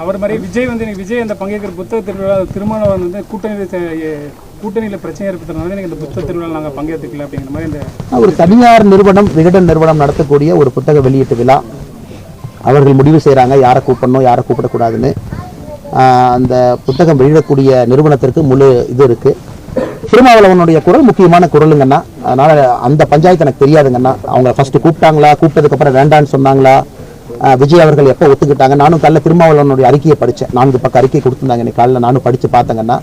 அவர் மாதிரி விஜய் வந்து எனக்கு விஜய் அந்த பங்கேற்கிற புத்தக திருவிழா திருமணம் வந்து கூட்டணியில் கூட்டணியில் பிரச்சனை ஏற்படுத்துறதுனால எனக்கு இந்த புத்தக திருவிழா நாங்கள் பங்கேற்றுக்கல அப்படிங்கிற மாதிரி இந்த ஒரு தனியார் நிறுவனம் விகடன் நிறுவனம் நடத்தக்கூடிய ஒரு புத்தக வெளியீட்டு விழா. அவர்கள் முடிவு செய்கிறாங்க யாரை கூப்பிடணும் யாரை கூப்பிடக்கூடாதுன்னு. அந்த புத்தகம் வெளியிடக்கூடிய நிறுவனத்திற்கு முழு இது இருக்குது திருமாவளவனுடைய குரல் முக்கியமான குரலுங்கண்ணா அதனால் அந்த பஞ்சாயத்து எனக்கு தெரியாதுங்கண்ணா அவங்க ஃபஸ்ட்டு கூப்பிட்டாங்களா கூப்பிட்டதுக்கப்புறம் வேண்டான்னு சொன்னாங்களா? விஜய் அவர்கள் எப்போ ஒத்துக்கிட்டாங்க? நானும் காலைல திருமாவளவனுடைய அறிக்கையை படித்தேன் நான்கு பக்கம் அறிக்கை கொடுத்துருந்தாங்க. இன்னைக்கு காலையில் நானும் படித்து பார்த்தேங்கன்னா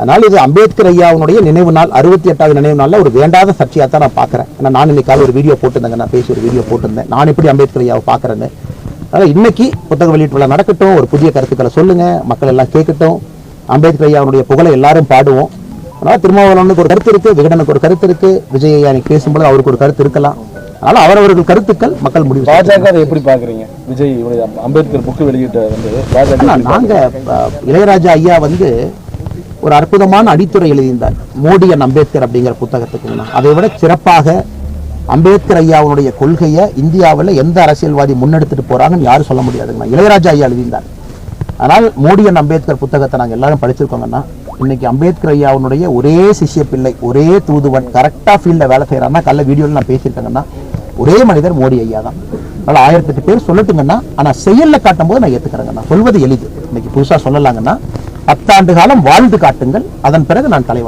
அதனால் இது அம்பேத்கர் ஐயாவுடைய நினைவு நாள் அறுபத்தி எட்டாவது நினைவு நாளில் ஒரு வேண்டாத சர்ச்சையாக தான் நான் பார்க்குறேன். ஏன்னா நான் இன்னைக்கு காலைல ஒரு வீடியோ போட்டிருந்தேங்க. நான் பேசி ஒரு வீடியோ போட்டிருந்தேன். நான் எப்படி அம்பேத்கர் ஐயாவை பார்க்குறேன்னு. அதனால் இன்னைக்கு புத்தக வெளியீட்டு விழா நடக்கட்டும். ஒரு புதிய கருத்துக்களை சொல்லுங்கள் மக்கள் எல்லாம் கேட்கட்டும். அம்பேத்கர் ஐயாவுடைய புகழை எல்லாரும் பாடுவோம். அதனால் திருமாவளவனுக்கு ஒரு கருத்து இருக்குது விகடனுக்கு ஒரு கருத்து இருக்குது விஜய் ஐயா இன்னைக்கு பேசும்போது அவருக்கு ஒரு கருத்து இருக்கலாம். அதனால் அவரவர்கள் கருத்துக்கள் மக்கள் முடிவு. பாஜக அதை எப்படி பாக்குறீங்க விஜய் அம்பேத்கர் புக்கு வெளியிட்ட வந்து பாஜக ஆனா, நாங்க அஹ், இளையராஜா ஐயா வந்து ஒரு அற்புதமான அடித்துறை எழுதியிருந்தார். மோடி அண்ட் அம்பேத்கர் அப்படிங்கிற புத்தகத்துக்கு அதை விட சிறப்பாக அம்பேத்கர் ஐயாவுடைய கொள்கையை இந்தியாவில் எந்த அரசியல்வாதி முன்னெடுத்துட்டு போறாங்கன்னு யாரும் சொல்ல முடியாதுங்கண்ணா. இளையராஜா ஐயா எழுதியிருந்தார். ஆனால் மோடி அண்ட் அம்பேத்கர் புத்தகத்தை நாங்கள் எல்லாரும் படிச்சிருக்கோங்கன்னா இன்னைக்கு அம்பேத்கர் ஐயாவுடைய ஒரே சிஷ்ய பிள்ளை ஒரே தூதுவன் கரெக்டாக ஃபீல்டில் வேலை செய்கிறாருன்னா கல்ல வீடியோவில் நான் பேசியிருக்கேங்கன்னா ஒரே மனிதர் மோடி ஐயா தான். அதனால் ஆயிரத்தெட்டு பேர் சொல்லட்டுங்கன்னா ஆனால் செயலில் காட்டும்போது நான் ஏற்றுக்கிறேங்கண்ணா சொல்வது எளிது. இன்னைக்கு புதுசாக சொல்லலாங்கன்னா பத்தாண்டு காலம் வாழ்ந்து காட்டுங்கள். அதன் பிறகு நான் தலை